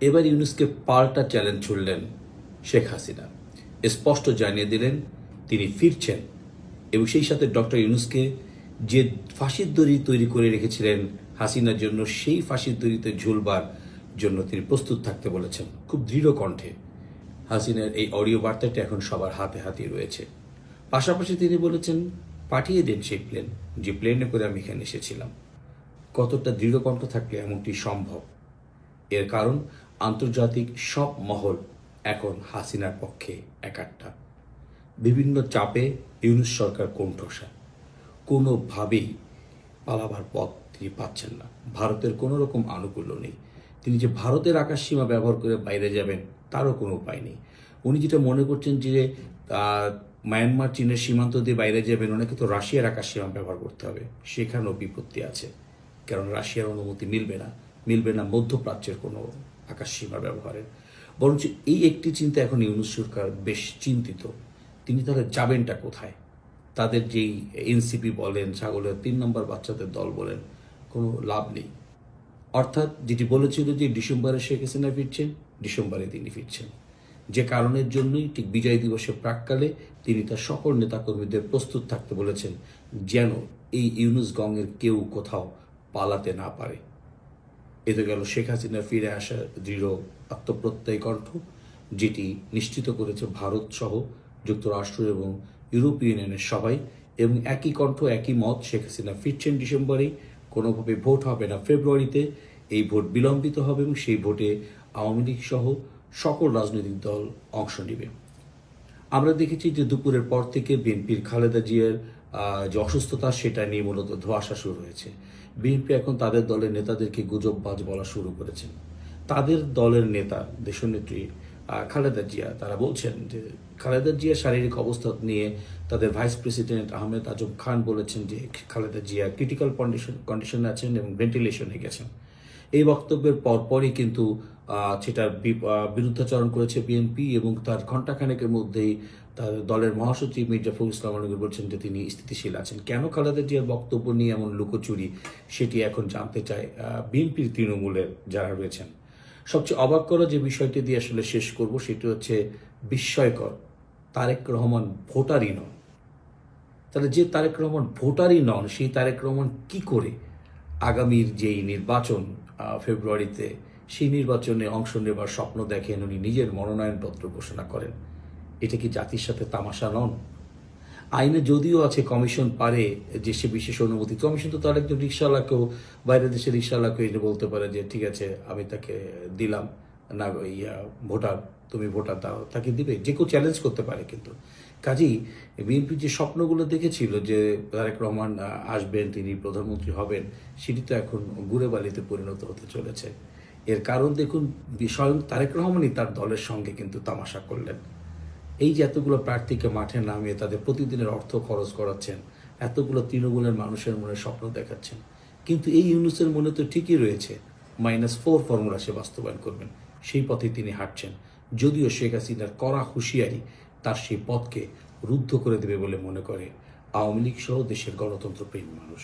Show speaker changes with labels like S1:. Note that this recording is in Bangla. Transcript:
S1: এবার ইউনুসকে পাল্টা চ্যালেঞ্জ ছুড়লেন শেখ হাসিনা। স্পষ্ট জানিয়ে দিলেন, তিনি ফিরছেন এবং সেই সাথে ডক্টর ইউনুসকে যে ফাঁসির দড়ি তৈরি করে রেখেছিলেন হাসিনার জন্য, সেই ফাঁসির দড়িতে ঝুলবার জন্য তিনি প্রস্তুত থাকতে বলেছেন। খুব দৃঢ় কণ্ঠে হাসিনার এই অডিও বার্তাটি এখন সবার হাতে হাতে রয়েছে। পাশাপাশি তিনি বলেছেন, পাঠিয়ে দিন সেই প্লেন, যে প্লেনে করে আমি এখানে এসেছিলাম। কতটা দৃঢ় কণ্ঠ থাকলে এমনটি সম্ভব? এর কারণ আন্তর্জাতিক সব মহল এখন হাসিনার পক্ষে একাট্টা। বিভিন্ন চাপে ইউনুস সরকার কোণঠাসা। কোনোভাবেই পালাবার পথ তিনি পাচ্ছেন না। ভারতের কোনো রকম আনুকূল্য নেই। তিনি যে ভারতের আকাশ সীমা ব্যবহার করে বাইরে যাবেন, তারও কোনো উপায় নেই। উনি যেটা মনে করছেন যে মায়ানমার, চীনের সীমান্ত দিয়ে বাইরে যাবেন, ওনাকে তো রাশিয়ার আকাশ সীমা ব্যবহার করতে হবে। সেখানেও বিপত্তি আছে। কারণ রাশিয়ার অনুমতি মিলবে না। মিলবে না মধ্যপ্রাচ্যের কোনো আকাশ সীমা ব্যবহারের। বরঞ্চ এই একটি চিন্তা এখন ইউনুস সরকার বেশ চিন্তিত। তিনি তাহলে যাবেনটা কোথায়? তাদের যেই এনসিপি বলেন, ছাগলের তিন নম্বর বাচ্চাদের দল বলেন, কোনো লাভ নেই। অর্থাৎ যেটি বলেছিল যে ডিসেম্বরে শেখ হাসিনা ফিরছেন, ডিসেম্বরে তিনি ফিরছেন। যে কারণের জন্যই ঠিক বিজয় দিবসের প্রাককালে তিনি তার সকল নেতাকর্মীদের প্রস্তুত থাকতে বলেছেন, যেন এই ইউনুস গঙ্গের কেউ কোথাও পালাতে না পারে। এতে গেল শেখ হাসিনার ফিরে আসার দৃঢ় আত্মপ্রত্যয় কণ্ঠ যেটি নিশ্চিত করেছে ভারত সহ যুক্তরাষ্ট্র এবং ইউরোপীয় ইউনিয়নের সবাই, এবং একই কণ্ঠ, একই মত শেখ হাসিনা ফিরছেন ডিসেম্বরেই কোনোভাবে ভোট হবে না ফেব্রুয়ারিতে, এই ভোট বিলম্বিত হবে এবং সেই ভোটে আওয়ামী লীগ সহ সকল রাজনৈতিক দল অংশ নেবে। আমরা দেখেছি যে দুপুরের পর থেকে বিএনপির খালেদা জিয়ার যে অসুস্থতা, সেটা নিয়ে মূলত ধোয়াশা শুরু হয়েছে। বিএনপি এখন তাদের দলের নেতাদেরকে গুজববাজ বলা শুরু করেছেন তাদের দলের নেতা, দেশনেত্রী খালেদা জিয়া, তারা বলছেন যে খালেদা জিয়ার শারীরিক অবস্থা নিয়ে তাদের ভাইস প্রেসিডেন্ট আহমেদ আজম খান বলেছেন যে খালেদা জিয়া ক্রিটিক্যাল কন্ডিশন, কন্ডিশনে আছেন এবং ভেন্টিলেশনে গেছেন। এই বক্তব্যের পরপরই কিন্তু সেটার বিরুদ্ধাচরণ করেছে বিএনপি এবং তার ঘণ্টাখানেকের মধ্যেই তার দলের মহাসচিব মির্জা ইসলাম আলমগীর বলছেন যে তিনি স্থিতিশীল আছেন। কেন খালেদা জিয়ার বক্তব্য নিয়ে এমন লুকোচুরি সেটি এখন জানতে চায় বিএনপির তৃণমূলের যারা রয়েছেন। সবচেয়ে অবাক করা যে বিষয়টি দিয়ে আসলে শেষ করব সেটি হচ্ছে বিস্ময়কর। তারেক রহমান ভোটারই নন। তাহলে যে তারেক রহমান ভোটারই নন, সেই তারেক রহমান কি করে আগামীর যেই নির্বাচন ফেব্রুয়ারিতে সেই নির্বাচনে অংশ নেবার স্বপ্ন দেখেন উনি নিজের মনোনয়নপত্র ঘোষণা করেন। এটা কি জাতির সাথে তামাশা নন? আইনে যদিও আছে কমিশন পারে যে সে বিশেষ অনুমতি, কমিশন তো তার একজন রিক্সাওয়ালাকেও বাইরের দেশের রিক্সাওয়ালাকেও এনে বলতে পারে যে, ঠিক আছে, আমি তাকে দিলাম। না, ইয়া, ভোটার, তুমি ভোটার দাও। তাকে দিবে, যে কেউ চ্যালেঞ্জ করতে পারে কিন্তু। কাজেই বিএনপি যে স্বপ্নগুলো দেখেছিল যে তারেক রহমান আসবেন, তিনি প্রধানমন্ত্রী হবেন, সেটি তো এখন গুড়ে বালিতে পরিণত হতে চলেছে। এর কারণ দেখুন স্বয়ং তারেক রহমানই তার দলের সঙ্গে কিন্তু তামাশা করলেন। এই যে এতগুলো প্রার্থীকে মাঠে নামিয়ে তাদের প্রতিদিনের অর্থ খরচ করাচ্ছেন, এতগুলো তৃণমূলের মানুষের মনে স্বপ্ন দেখাচ্ছেন। কিন্তু এই ইউনুসের মনে তো ঠিকই রয়েছে মাইনাস ফোর ফর্মুলা সে বাস্তবায়ন করবেন। সেই পথে তিনি হাঁটছেন। যদিও শেখ হাসিনার কড়া হুঁশিয়ারি তার সেই পথকে রুদ্ধ করে দেবে বলে মনে করে আওয়ামী লীগ সহ দেশের গণতন্ত্র প্রেমী মানুষ।